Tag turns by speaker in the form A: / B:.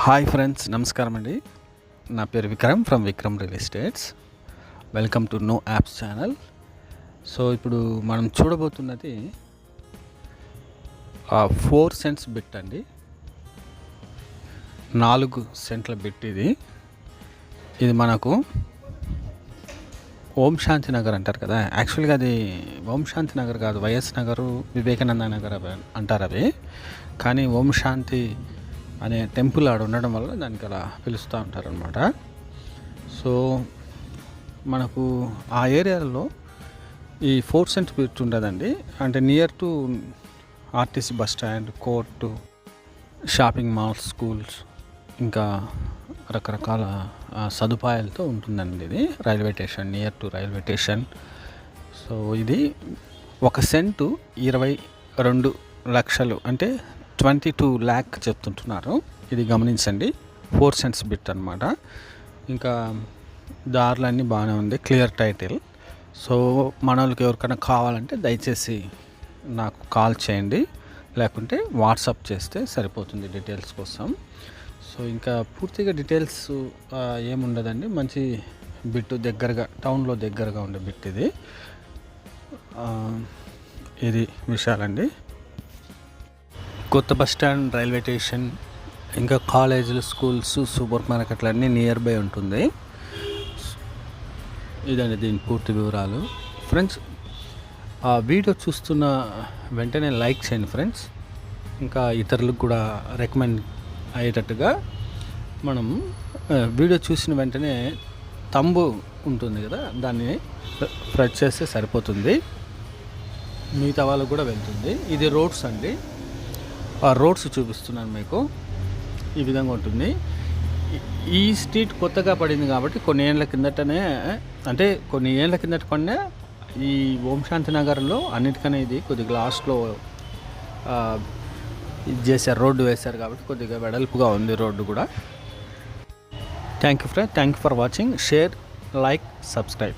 A: Hi friends నమస్కారం అండి. నా పేరు Vikram from Vikram real estates. Welcome to no apps channel. So ఇప్పుడు మనం చూడబోతున్నది ఫోర్ సెంట్స్ బిట్ అండి. నాలుగు సెంట్ల బిట్ ఇది. ఇది మనకు ఓం శాంతి నగర్ అంటారు కదా. యాక్చువల్గా అది ఓం శాంతి నగర్ కాదు వైఎస్ నగరు వివేకానంద నగర్ అంటారు అవి. కానీ ఓం శాంతి అనే టెంపుల్ ఆడ ఉండడం వల్ల దానికి అలా పిలుస్తూ ఉంటారనమాట సో మనకు ఆ ఏరియాలో ఈ ఫోర్ సెంట్ బిట్ ఉండదండి. అంటే near to RTC bus stand court shopping malls schools ఇంకా రకరకాల సదుపాయాలతో ఉంటుందండి ఇది. Railway station near to railway station. So ఇది ఒక సెంటు ఇరవై రెండు లక్షలు. అంటే ట్వంటీ టూ ల్యాక్ చెప్తుంటున్నారు. ఇది గమనించండి. ఫోర్ సెంట్స్ బిట్ అనమాట ఇంకా దారులన్నీ బాగానే ఉంది. Clear title. సో మన వాళ్ళకి ఎవరికైనా కావాలంటే దయచేసి నాకు కాల్ చేయండి. లేకుంటే వాట్సాప్ చేస్తే సరిపోతుంది డీటెయిల్స్ కోసం. సో ఇంకా పూర్తిగా డీటెయిల్స్ ఏముండదండి. మంచి బిట్టు దగ్గరగా టౌన్లో దగ్గరగా ఉండే బిట్ ఇది. ఇది విషయాలండి కొత్త బస్ స్టాండ్ రైల్వే స్టేషన్ ఇంకా కాలేజీలు స్కూల్స్ సూపర్ మార్కెట్లు అన్నీ నియర్ బై ఉంటుంది. ఇదండి దీని పూర్తి వివరాలు. ఫ్రెండ్స్ ఆ వీడియో చూస్తున్న వెంటనే లైక్ చేయండి ఫ్రెండ్స్. ఇంకా ఇతరులకు కూడా రికమెండ్ అయ్యేటట్టుగా మనం వీడియో చూసిన వెంటనే తంబు ఉంటుంది కదా దాన్ని ప్రెస్ చేస్తే సరిపోతుంది. మిగతా వాళ్ళకు కూడా వెళ్తుంది. ఇది రోడ్స్ అండి. రోడ్స్ చూపిస్తున్నాను మీకు. ఈ విధంగా ఉంటుంది. ఈ- స్ట్రీట్ కొత్తగా పడింది కాబట్టి కొన్ని ఏళ్ళ కిందటనే అంటే కొన్ని ఏళ్ళ కిందట పడిన ఈ ఓంశాంతి నగర్లో అన్నిటికనే ఇది కొద్దిగా లాస్ట్లో ఇది చేశారు రోడ్డు వేశారు కాబట్టి కొద్దిగా వెడల్పుగా ఉంది రోడ్డు కూడా. Thank you friend thank you for watching share like subscribe